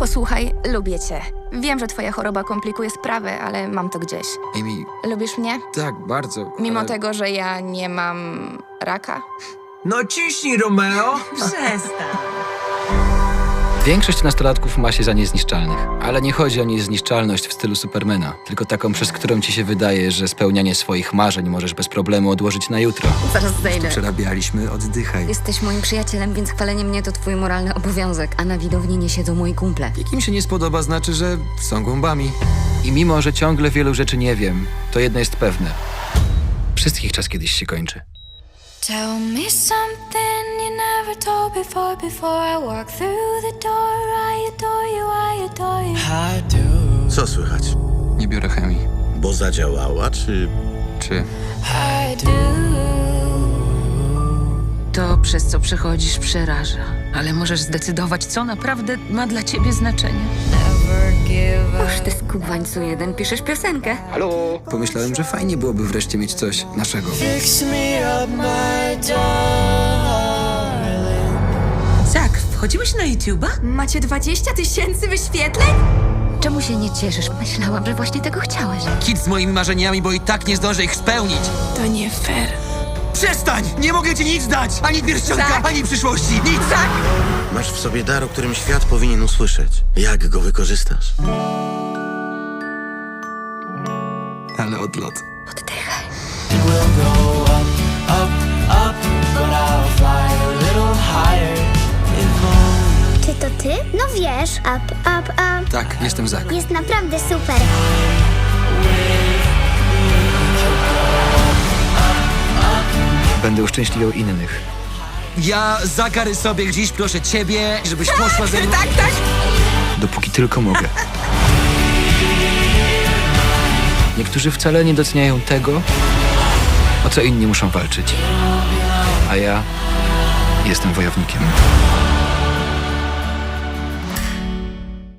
Posłuchaj, lubię cię. Wiem, że twoja choroba komplikuje sprawę, ale mam to gdzieś. Amy, Lubisz mnie? tak, bardzo. Mimo ale... tego, że ja nie mam raka? No ciśnij, Romeo! Przestań. Większość nastolatków ma się za niezniszczalnych, ale nie chodzi o niezniszczalność w stylu Supermana, tylko taką, przez którą ci się wydaje, że spełnianie swoich marzeń możesz bez problemu odłożyć na jutro. Zaraz zejdę. Przerabialiśmy, oddychaj. Jesteś moim przyjacielem, więc chwalenie mnie to twój moralny obowiązek, a na widowni nie siedzą moi kumple. Jak im się nie spodoba, znaczy, że są głąbami. I mimo, że ciągle wielu rzeczy nie wiem, to jedno jest pewne. Wszystkich czas kiedyś się kończy. Tell me something never told before. Before I walk through the door, I adore you, I adore you. Co słychać? Nie biorę chemii. Bo zadziałała, czy Czy I do. To, przez co przechodzisz, przeraża. Ale możesz zdecydować, co naprawdę ma dla ciebie znaczenie. Never give up. Ty skubańcu jeden, piszesz piosenkę. Pomyślałem, że fajnie byłoby wreszcie mieć coś naszego. Zak, wchodziłeś na YouTube'a? Macie 20 tysięcy wyświetleń? Czemu się nie cieszysz? Myślałam, że właśnie tego chciałeś. Kit z moimi marzeniami, bo i tak nie zdążę ich spełnić. To nie fair. Przestań! Nie mogę ci nic dać! Ani pierścionka, ani przyszłości! Nic! masz w sobie dar, o którym świat powinien usłyszeć? Jak go wykorzystasz? Ale odlot. Oddychaj. Ty? No wiesz, up, up, up. Tak, jestem Zak. Jest naprawdę super. Będę uszczęśliwiał innych. Ja zagary sobie gdzieś, proszę ciebie, żebyś poszła ze mną. Tak, tak. Dopóki tylko mogę. Niektórzy wcale nie doceniają tego, o co inni muszą walczyć. A ja jestem wojownikiem.